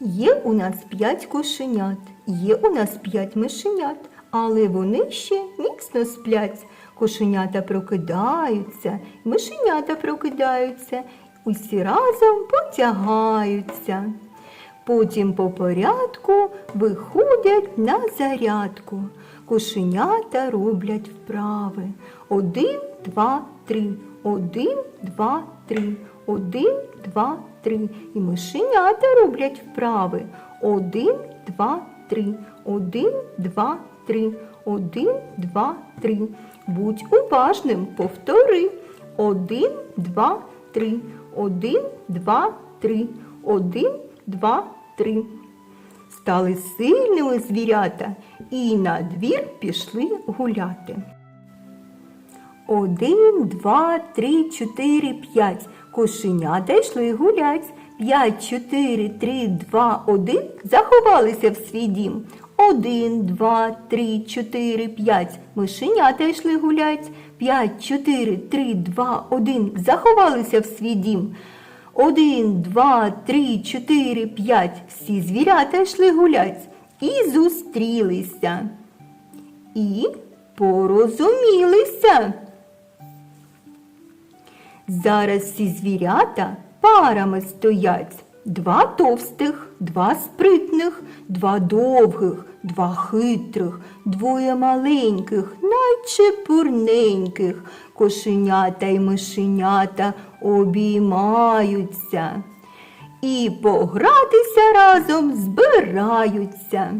Є у нас п'ять кошенят, є у нас п'ять мишенят, але вони ще міцно сплять. Кошенята прокидаються, мишенята прокидаються, усі разом потягаються. Потім по порядку виходять на зарядку. Кошенята роблять вправи. Один, два, три. Один, два, три. Один, два, три. І мишенята роблять вправи. Один, два, три. Один, два, три. Один, два, три. Будь уважним, повтори. Один, два, три. Один, два, три. Один, два, три. Стали сильними звірята і на двір пішли гуляти. Один, два, три, чотири, п'ять. Кошенята йшли гулять. П'ять, чотири, три, два, один. Заховалися в свій дім. Один, два, три, чотири, п'ять. Мишенята йшли гулять. П'ять, чотири, три, два, один. Заховалися в свій дім. Один, два, три, чотири, п'ять. Всі звірята йшли гулять і зустрілися. І порозумілися. Зараз всі звірята парами стоять. Два товстих, два спритних, два довгих, два хитрих, двоє маленьких, наче пурненьких. Кошенята й мишенята обіймаються і погратися разом збираються.